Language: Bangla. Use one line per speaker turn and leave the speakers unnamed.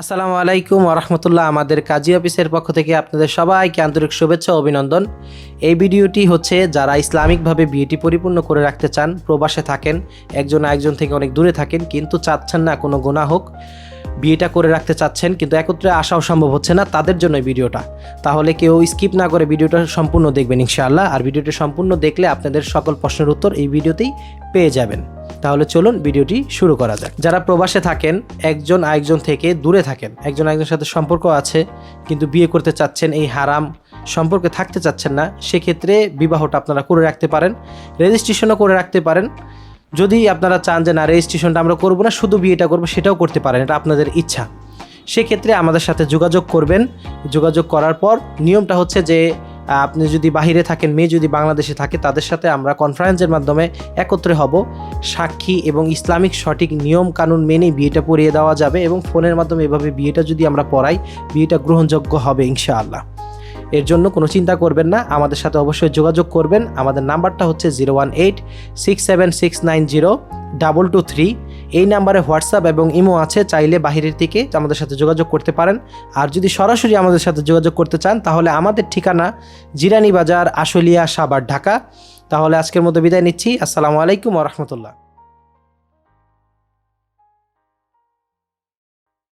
আসসালামু আলাইকুম রহমতুল্লাহ। আমাদের কাজী অফিসের পক্ষ থেকে আপনাদের সবাইকে আন্তরিক শুভেচ্ছা অভিনন্দন। এই ভিডিওটি হচ্ছে যারা ইসলামিকভাবে বিয়েটি পরিপূর্ণ করে রাখতে চান, প্রবাসে থাকেন, একজন একজন থেকে অনেক দূরে থাকেন, কিন্তু চাচ্ছেন না কোনো গোনা হোক, বিয়েটা করে রাখতে চাচ্ছেন, কিন্তু একত্রে আসাও সম্ভব হচ্ছে না, তাদের জন্য ভিডিওটা। তাহলে কেউ স্কিপ না করে ভিডিওটা সম্পূর্ণ দেখবেন ইনশাআল্লাহ। আর ভিডিওটি সম্পূর্ণ দেখলে আপনাদের সকল প্রশ্নের উত্তর এই ভিডিওতেই পেয়ে যাবেন। তাহলে চলুন ভিডিওটি শুরু করা যাক। যারা প্রবাসে থাকেন, একজন আরেকজন থেকে দূরে থাকেন, একজন আরেকজনের সাথে সম্পর্ক আছে, কিন্তু বিয়ে করতে চাচ্ছেন এই হারাম, সম্পর্কে থাকতে চাচ্ছেন না, সেক্ষেত্রে বিবাহটা আপনারা করে রাখতে পারেন রেজিস্ট্রেশনও করে রাখতে পারেন। যদি আপনারা চান যে না রেজিস্ট্রেশনটা আমরা করব না, শুধু বিয়েটা করব, সেটাও করতে পারেন, এটা আপনাদের ইচ্ছা। সেক্ষেত্রে আমাদের সাথে যোগাযোগ করবেন। যোগাযোগ করার পর নিয়মটা হচ্ছে যে আপনি যদি বাহিরে থাকেন, মেয়ে যদি বাংলাদেশে থাকে, তাদের সাথে আমরা কনফারেন্সের মাধ্যমে একত্রে হব। সাক্ষী এবং ইসলামিক সঠিক নিয়ম কানুন মেনে বিয়েটা পড়িয়ে দেওয়া যাবে এবং ফোনের মাধ্যমে এভাবে বিয়েটা যদি আমরা পড়াই, বিয়েটা গ্রহণযোগ্য হবে ইনশাআল্লাহ। এর জন্য কোনো চিন্তা করবেন না, আমাদের সাথে অবশ্যই যোগাযোগ করবেন। আমাদের নাম্বারটা হচ্ছে zero one eight six seven six nine zero double two three এই নাম্বারে হোয়াটসঅ্যাপ এবং ইমো আছে, চাইলে বাহিরের দিকে আমাদের সাথে যোগাযোগ করতে পারেন। আর যদি সরাসরি আমাদের সাথে যোগাযোগ করতে চান, তাহলে আমাদের ঠিকানা জিরানি বাজার, আশুলিয়া সাবার ঢাকা। তাহলে আজকের মতো বিদায় নিচ্ছি। আসসালামু আলাইকুম রহমতুল্লাহ।